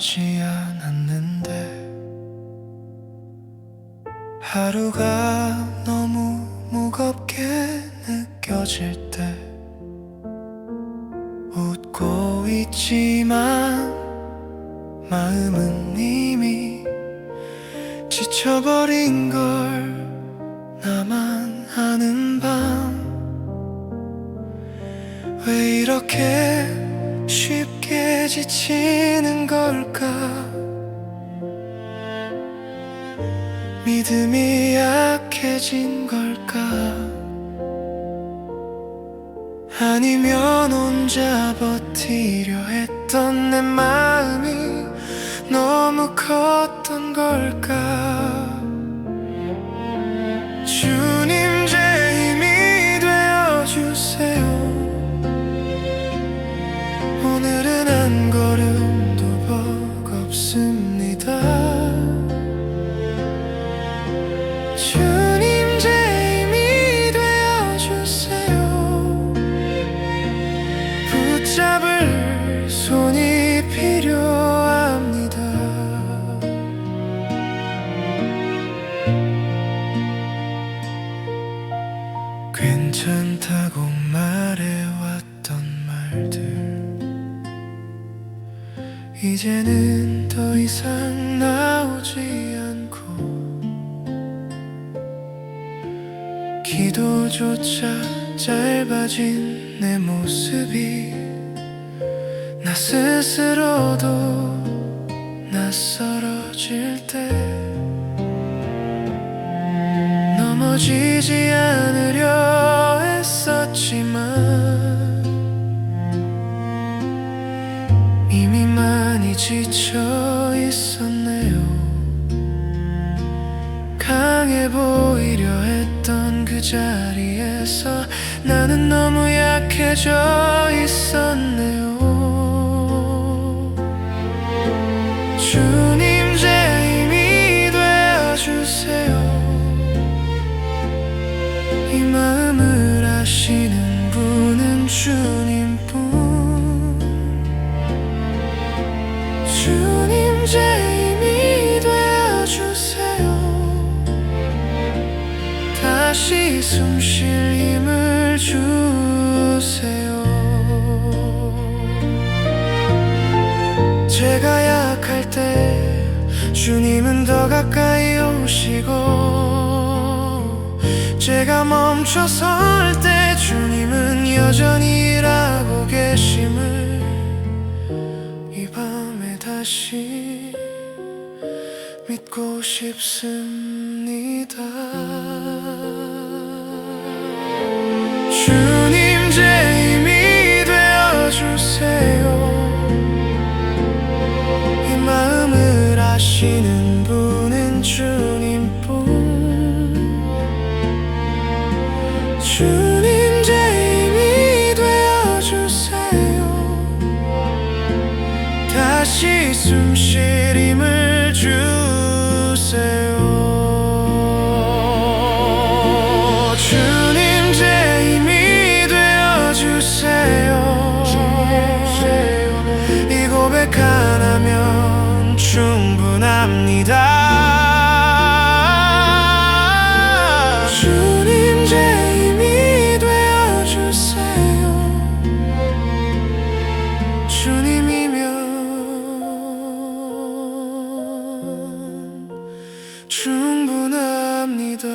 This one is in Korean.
하지 않았는데 하루가 너무 무겁게 느껴질 때 웃고 있지만 마음은 이미 지쳐버린 걸 나만 아는 밤 왜 이렇게 쉽게 지치는 걸까? 믿음이 약해진 걸까? 아니면 혼자 버티려 했던 내 마음이 너무 컸던 걸까 버겁습니다. 주님 제 힘이 되어주세요. 붙잡을 손이 필요합니다. 괜찮다고 말해왔던 말들 이제는 더 이상 나오지 않고 기도조차 짧아진 내 모습이 나 스스로도 낯설어질 때 넘어지지 않으려 보이려 했던 그 자리에서 나는 너무 약해져 있었네요 다시 숨 쉴 힘을 주세요. 제가 약할 때 주님은 더 가까이 오시고 제가 멈춰 설 때 주님은 여전히 일하고 계심을 이 밤에 다시 믿고 싶습니다 주님 제 힘이 되어주세요. 다시 숨 쉴 힘을 주세요. 주님 제 힘이 되어주세요. 이 고백 하나면 충분합니다 충분합니다.